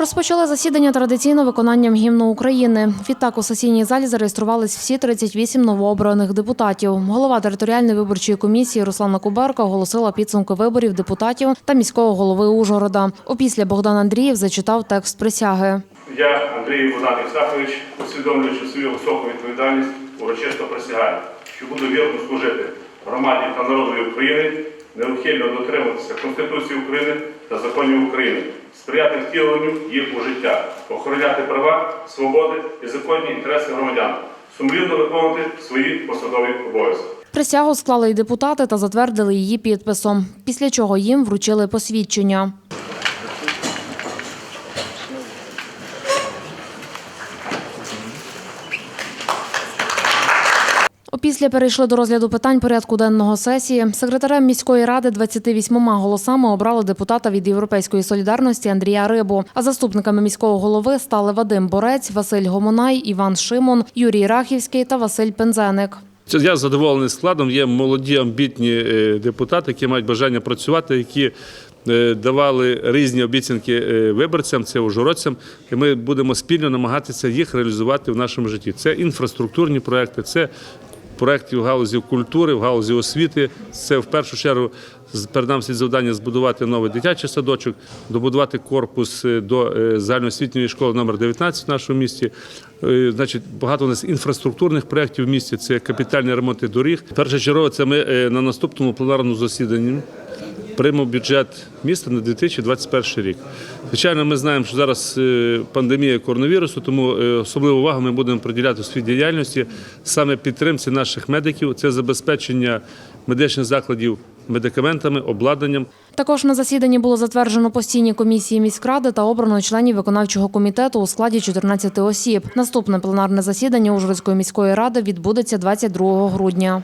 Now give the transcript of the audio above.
Розпочали засідання традиційно виконанням гімну України. Відтак у сесійній залі зареєструвались всі 38 новообраних депутатів. Голова територіальної виборчої комісії Руслана Куберка оголосила підсумки виборів депутатів та міського голови Ужгорода. Опісля Богдан Андрієв зачитав текст присяги. Я, Андрій Богдан Ісакович, усвідомлюючи свою високу відповідальність, урочисто присягаю, що буду вірно служити громаді та народові України, неухильно дотримуватися Конституції України та законів України, сприяти втіленню їх у життя, охороняти права, свободи і законні інтереси громадян, сумлінно виконувати свої посадові обов'язки. Присягу склали й депутати та затвердили її підписом, після чого їм вручили посвідчення. Опісля перейшли до розгляду питань порядку денного сесії. Секретарем міської ради 28 голосами обрали депутата від Європейської солідарності Андрія Рибу. А заступниками міського голови стали Вадим Борець, Василь Гомонай, Іван Шимон, Юрій Рахівський та Василь Пензеник. Я задоволений складом. Є молоді амбітні е, депутати, які мають бажання працювати, які е, давали різні обіцянки е, виборцям, це ужгородцям, і ми будемо спільно намагатися їх реалізувати в нашому житті. Це інфраструктурні проекти, це проекти в галузі культури, в галузі освіти. Це в першу чергу перед нами слід завдання збудувати новий дитячий садочок, добудувати корпус е, до е, загальноосвітньої школи номер 19 в нашому місті. Е, Значить, багато у нас інфраструктурних проєктів в місті. Це капітальні ремонти доріг. Першочергово це ми на наступному пленарному засіданні приймемо бюджет міста на 2021 рік. Звичайно, ми знаємо, що зараз е, пандемія коронавірусу, тому е, особливу увагу ми будемо приділяти у своїй діяльності саме підтримці наших медиків. Це забезпечення медичних закладів медикаментами, обладнанням. Також на засіданні було затверджено постійні комісії міськради та обрано членів виконавчого комітету у складі 14 осіб. Наступне пленарне засідання Ужгородської міської ради відбудеться 22 грудня.